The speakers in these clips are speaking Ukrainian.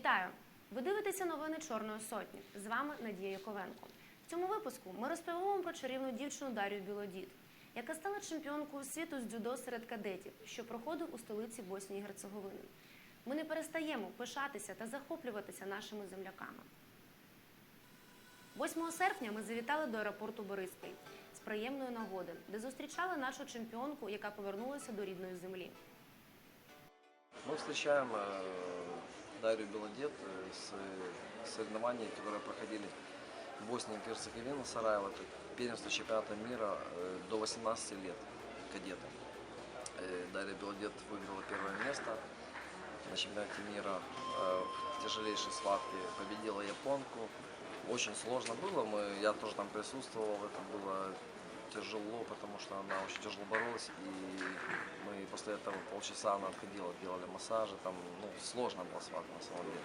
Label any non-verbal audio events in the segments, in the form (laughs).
Вітаю! Ви дивитеся новини Чорної сотні. З вами Надія Яковенко. В цьому випуску ми розповімо про чарівну дівчину Дар'ю Білодід, яка стала чемпіонкою світу з дзюдо серед кадетів, що проходив у столиці Боснії і Герцеговини. Ми не перестаємо пишатися та захоплюватися нашими земляками. 8 серпня ми завітали до аеропорту Бориспіль з приємної нагоди, де зустрічали нашу чемпіонку, яка повернулася до рідної землі. Мы встречаем э, Дарью Белодед э, с э, соревнований, которые проходили в Боснии и Герцеговине, Сараево. Это первенство чемпионата мира э, до 18 лет кадеты. Дарья Белодед выиграла первое место на чемпионате мира в тяжелейшей схватке, победила японку. Очень сложно было, мы, я тоже там присутствовал, это было тяжело, потому что она очень тяжело боролась, и мы после этого полчаса она отходила, делали массажи, там, ну, сложно была схватка на самом деле.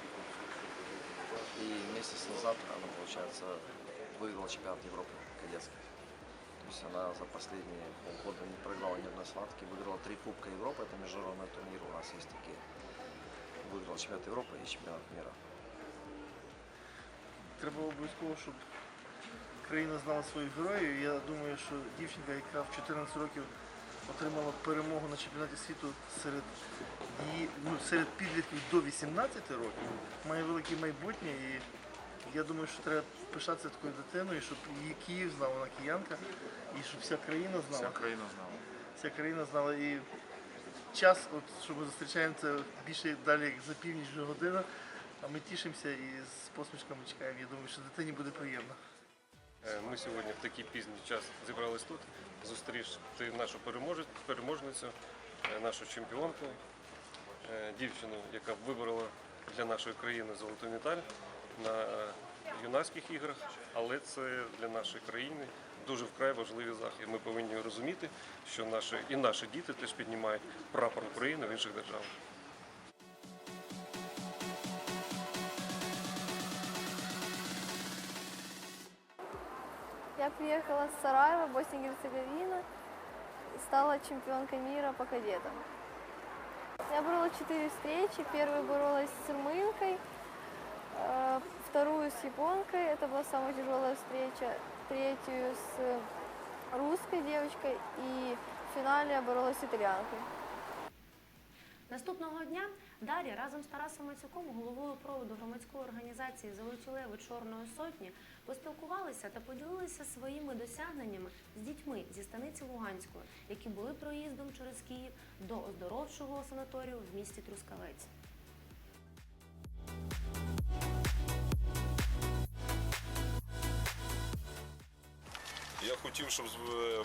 И месяц назад она, получается, выиграла чемпионат Европы кадетский. То есть она за последние полгода не проиграла ни одной схватки, выиграла три Кубка Европы, это международный турнир у нас есть такие. Выиграла чемпионат Европы и чемпионат мира. Треба обов'язково, щоб країна знала своїх героїв. Я думаю, що дівчинка, яка в 14 років отримала перемогу на чемпіонаті світу серед її, ну, серед підлітків до 18 років, має велике майбутнє. І я думаю, що треба пишатися такою дитиною, щоб її Київ знав, вона киянка, і щоб вся країна знала. Вся країна знала. Вся країна знала. І час, от, що ми зустрічаємо, це більше далі як за північ вже година. А ми тішимося і з посмішками чекаємо. Я думаю, що дитині буде приємно. Е, Ми сьогодні в такий пізній час зібрались тут, зустріти нашу переможницю, е, нашу чемпіонку, е, дівчину, яка виборола для нашої країни золоту медаль на юнацьких іграх, але це для нашої країни дуже вкрай важливі захід. Ми повинні розуміти, що наші і наші діти теж піднімають прапор України в інших державах. Приехала с Сараева, Босния и Герцеговина, стала чемпионкой мира по кадетам. Я боролась четыре встречи. Первую боролась с румынкой, э, вторую с японкой, это была самая тяжелая встреча, третью с русской девочкой и в финале я боролась с итальянкой. Наступного дня Дар'я разом з Тарасом Мацюком, головою проводу громадської організації Золоті леви Чорної сотні, поспілкувалися та поділилися своїми досягненнями з дітьми зі станиці Луганської, які були проїздом через Київ до оздоровчого санаторію в місті Трускавець. Я хотів, щоб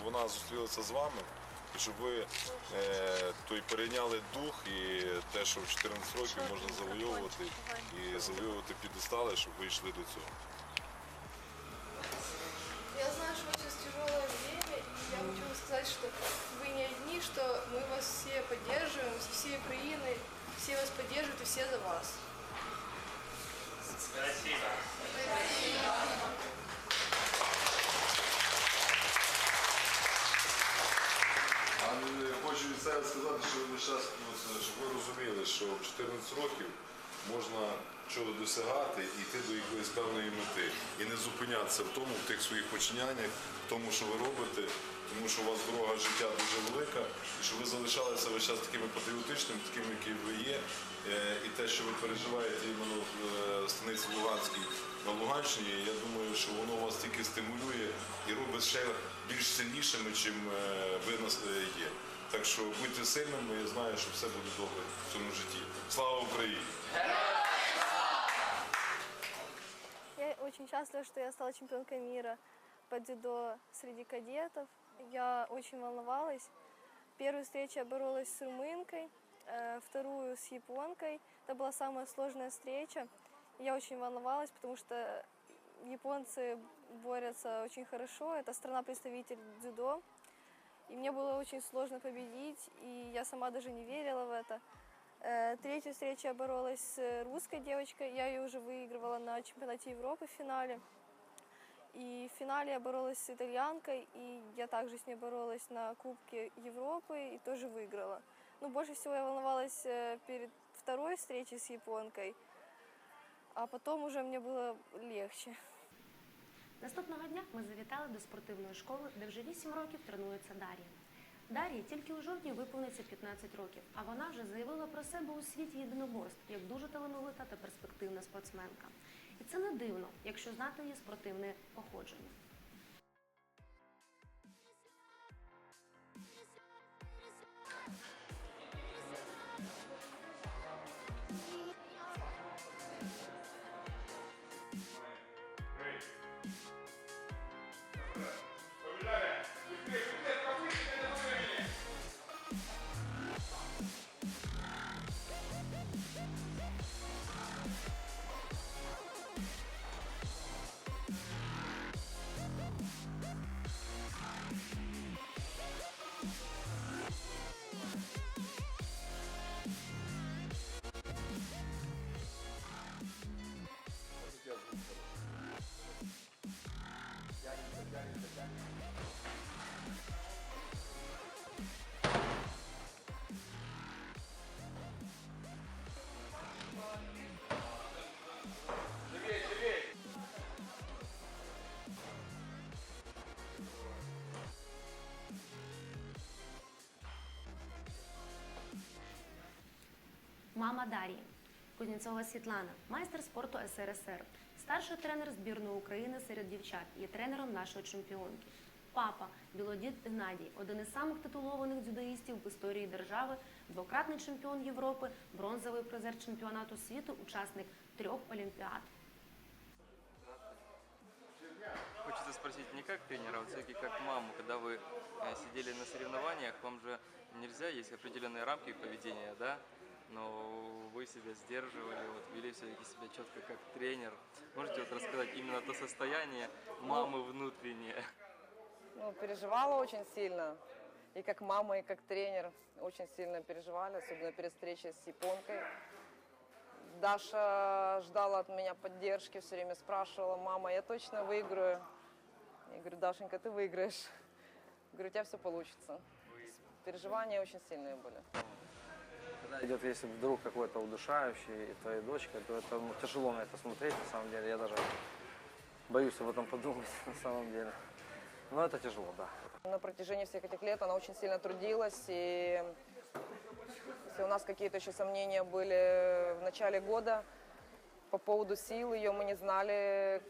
вона зустрілася з вами, щоб ви е, той перейняли дух і те, що в 14 років можна завойовувати і завойовувати підестали, щоб ви йшли до цього. Я знаю, что сейчас тяжелое время, и я хочу вам сказать, что вы не одни, что мы вас все поддерживаем, со всей Украины, все вас поддерживают и все за вас. А Себе сказати, що ви зараз, щоб ви розуміли, що в 14 років можна чого досягати і йти до якоїсь певної мети. І не зупинятися в тому, в тих своїх починаннях, в тому, що ви робите, тому що у вас дорога життя дуже велика, і щоб ви залишалися весь час такими патріотичними, такими, які ви є. Е, І те, що ви переживаєте іменно в е, станиці Луганській на Луганщині, я думаю, що воно вас тільки стимулює і робить ще більш сильнішими, чим е, ви є. Так що будьте сильними, я знаю, що все буде добре в цьому житті. Слава Україні! Я очень счастлива, что я стала чемпионкой мира по дзюдо среди кадетов. Я очень волновалась. Первую встречу я боролась с румынкой, э, вторую с японкой. Это была самая сложная встреча. Я очень волновалась, потому что японцы борются очень хорошо. Это страна-представитель дзюдо. И мне было очень сложно победить, и я сама даже не верила в это. Э, Третью встречу я боролась с русской девочкой. Я ее уже выигрывала на чемпионате Европы в финале. И в финале я боролась с итальянкой, и я также с ней боролась на Кубке Европы и тоже выиграла. Ну, больше всего я волновалась э, перед второй встречей с японкой. а потом уже мне было легче. Наступного дня ми завітали до спортивної школи, де вже 8 років тренується Дар'я. Дар'ї тільки у жовтні виповниться 15 років, а вона вже заявила про себе у світі єдиноборств як дуже талановита та перспективна спортсменка. І це не дивно, якщо знати її спортивне походження. Мама Дар'ї Кузнєцова Світлана, майстер спорту СРСР, старший тренер збірної України серед дівчат, є тренером нашої чемпіонки. Папа Білодід Геннадій, один із самих титулованих дзюдоїстів в історії держави, двократний чемпіон Європи, бронзовий призер чемпіонату світу, учасник трьох олімпіад. Хочется спросить не как тренера, а все-таки как маму, когда вы э, сидели на соревнованиях, вам же нельзя, есть определенные рамки поведения, да? Но вы себя сдерживали, вот вели все-таки себя четко как тренер. Можете вот рассказать именно то состояние мамы внутреннее? Ну, переживала очень сильно. И как мама, и как тренер очень сильно переживали, особенно перед встречей с японкой. Даша ждала от меня поддержки, все время спрашивала, мама, я точно выиграю? Я говорю, Дашенька, ты выиграешь. Говорю, у тебя все получится. Переживания очень сильные были. Когда идет, если вдруг какой-то удушающий и твоя дочка, то это ну, тяжело на это смотреть, на самом деле. Я даже боюсь об этом подумать, (laughs) на самом деле. Но это тяжело, да. На протяжении всех этих лет она очень сильно трудилась, и если у нас какие-то еще сомнения были в начале года по поводу сил ее, мы не знали,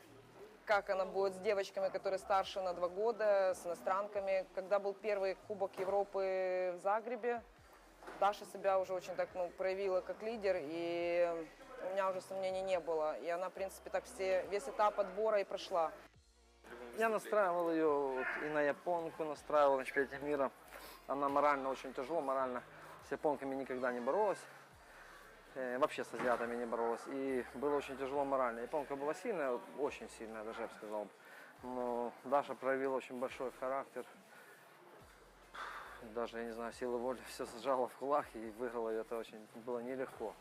как она будет с девочками, которые старше на два года, с иностранками. Когда был первый Кубок Европы в Загребе, Даша себя уже очень так ну, проявила как лидер, и у меня уже сомнений не было. И она, в принципе, так все, весь этап отбора и прошла. Я настраивал ее вот, и на японку, настраивал на чемпионате мира. Она морально очень тяжело, морально с японками никогда не боролась. Э, вообще с азиатами не боролась. И было очень тяжело морально. Японка была сильная, очень сильная, даже я бы сказал. Но Даша проявила очень большой характер. Даже, я не знаю, силы воли все сжала в кулак и выиграла ее. Это очень было нелегко.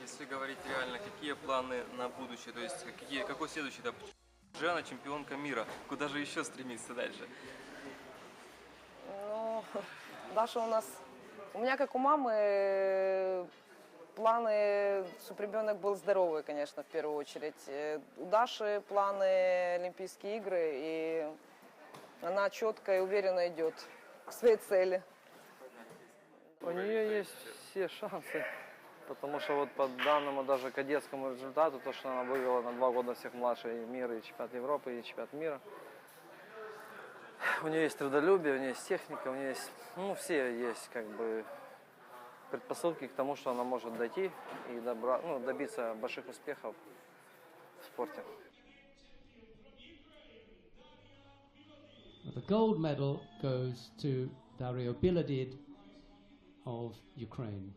Если говорить реально, какие планы на будущее, то есть какие, какой следующий этап? Уже она чемпионка мира, куда же еще стремиться дальше? Ну, Даша у нас... У меня, как у мамы, планы, чтобы ребенок был здоровый, конечно, в первую очередь. Э, У Даши планы Олимпийские игры, и она четко и уверенно идет к своей цели. У нее есть все шансы, потому что вот по данному даже кадетскому результату, то, что она выиграла на два года всех младше мира, и чемпионат Европы, и чемпионат мира, у нее есть трудолюбие, у нее есть техника, у нее есть, ну, все есть как бы предпосылки к тому, что она может дойти и добра, ну, добиться больших успехов в спорте. The gold medal goes to Dario Biladid of Ukraine.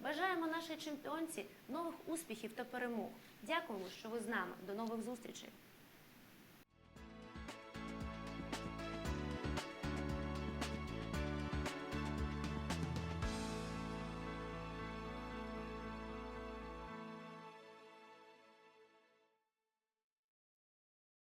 Бажаємо нашій чемпіонці нових успіхів та перемог. Дякуємо, що ви з нами. До нових зустрічей.